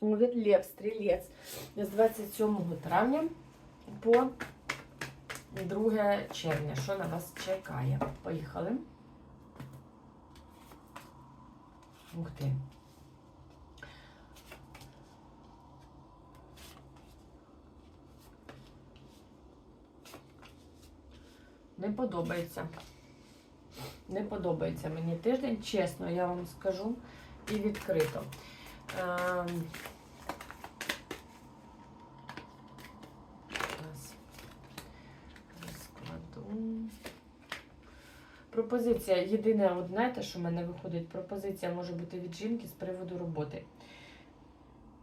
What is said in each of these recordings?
Овід Лев, стрілець з 27 травня по 2 червня. Що на вас чекає? Поїхали. Ух ти. Не подобається. Не подобається мені тиждень, чесно, я вам скажу і відкрито. Ем, Пропозиція. Єдине, от знаєте, що в мене виходить, пропозиція може бути від жінки з приводу роботи.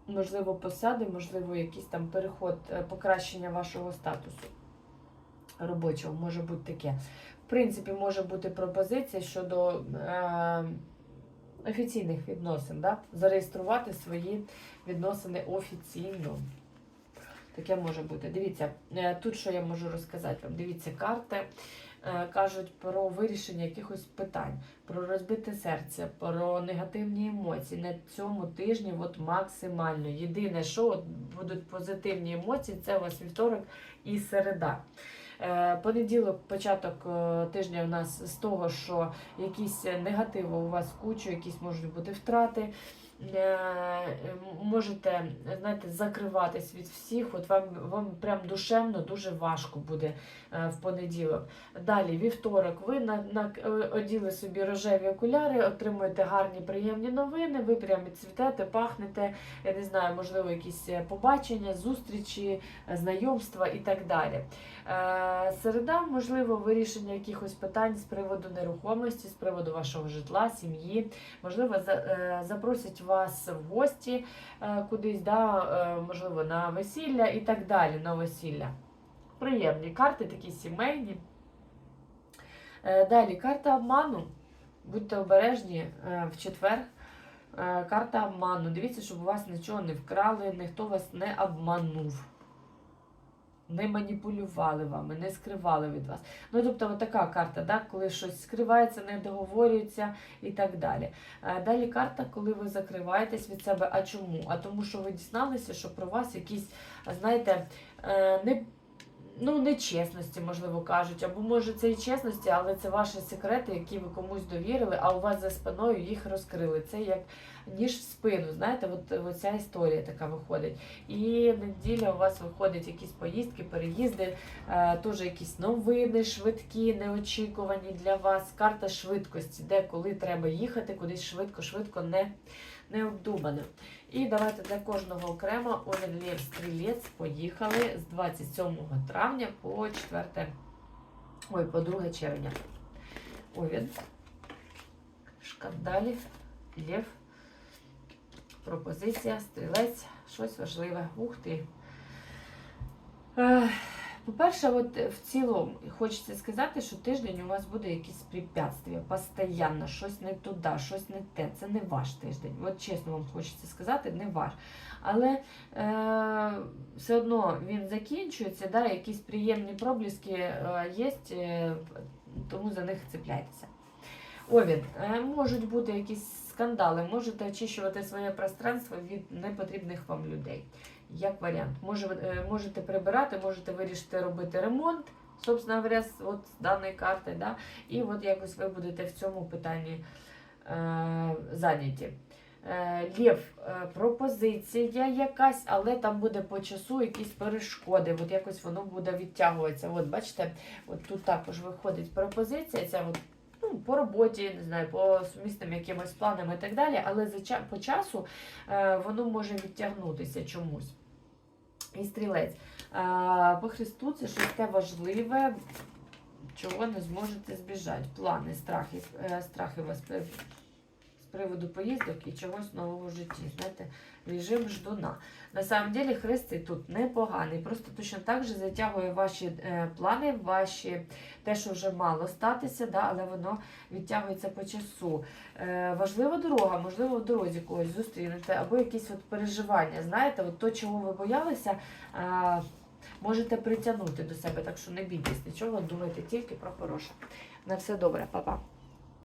Можливо, посади, можливо, якийсь там переход, е, покращення вашого статусу робочого може бути таке. В принципі, може бути пропозиція щодо е, офіційних відносин, да? зареєструвати свої відносини офіційно. Таке може бути. Дивіться, е, тут що я можу розказати вам. Дивіться, карти е, кажуть про вирішення якихось питань, про розбите серце, про негативні емоції. На цьому тижні от максимально. Єдине, що от будуть позитивні емоції, це у вас вівторок і середа. Е, Понеділок, початок е, тижня у нас з того, що якісь негативи у вас кучу, якісь можуть бути втрати. Е, Можете, знаєте, закриватись від всіх. От вам, вам прям душевно дуже важко буде е, в понеділок. Далі, вівторок, ви на, на, е, оділи собі рожеві окуляри, отримуєте гарні, приємні новини, ви прям цвітете, пахнете, я не знаю, можливо, якісь е, побачення, зустрічі, е, знайомства і так далі. Е, Середа, можливо, вирішення якихось питань з приводу нерухомості, з приводу вашого житла, сім'ї. Можливо, за- е, запросять вас в гості е, кудись, да, е, можливо, на весілля і так далі. На весілля. Приємні карти, такі сімейні. Е, Далі карта обману. Будьте обережні в четвер. Карта обману. Дивіться, щоб у вас нічого не вкрали, ніхто вас не обманув. Не маніпулювали вами, не скривали від вас. Ну, тобто, така карта, да, коли щось скривається, не договорюється і так далі. Е, Далі карта, коли ви закриваєтесь від себе. А чому? А тому, що ви дізналися, що про вас якісь, знаєте, е, не. Ну, нечесності, можливо, кажуть, або може це і чесності, але це ваші секрети, які ви комусь довірили, а у вас за спиною їх розкрили. Це як ніж в спину. Знаєте, от, от ця історія така виходить. І неділя у вас виходять якісь поїздки, переїзди, е, теж якісь новини, швидкі, неочікувані для вас. Карта швидкості, де коли треба їхати, кудись швидко, швидко, не, не обдумано. І давайте для кожного окремо Овен Лев Стрілець поїхали з 27 травня по 4, ой, по 2 червня. Овен, Шкандалі, Лев, пропозиція, стрілець, щось важливе. Ух ти. Ех, По-перше, от в цілому хочеться сказати, що тиждень у вас буде якісь препятствия, постійно, щось не туди, щось не те. Це не ваш тиждень. От чесно вам хочеться сказати, не ваш. Але е, все одно він закінчується, да, якісь приємні пробліски е, є, е, тому за них цепляйтеся. Овід, е, можуть бути якісь скандали, можете очищувати своє пространство від непотрібних вам людей. Як варіант, е, можете прибирати, можете вирішити робити ремонт, собственно говоря, от з даної карти, да? і от якось ви будете в цьому питанні е, зайняті. Е, Лев, е, пропозиція якась, але там буде по часу якісь перешкоди. От якось воно буде відтягуватися. От бачите, от тут також виходить пропозиція. Ця от, по роботі, не знаю, по сумісним якимось планам і так далі, але за по часу е, воно може відтягнутися чомусь. І стрілець. Е, по Христу це щось те важливе, чого не зможете збіжати. Плани, страхи, е, страхи вас приводу поїздок і чогось нового в житті. Знаєте, режим ждуна. На самом деле хрест тут непоганий. Просто точно так же затягує ваші е, плани, ваші те, що вже мало статися, да, але воно відтягується по часу. Е, важлива дорога, можливо, в дорозі когось зустрінете, або якісь от переживання. Знаєте, от то, чого ви боялися, е, можете притягнути до себе, так що не бійтесь нічого, думайте тільки про хороше. На все добре, па-па.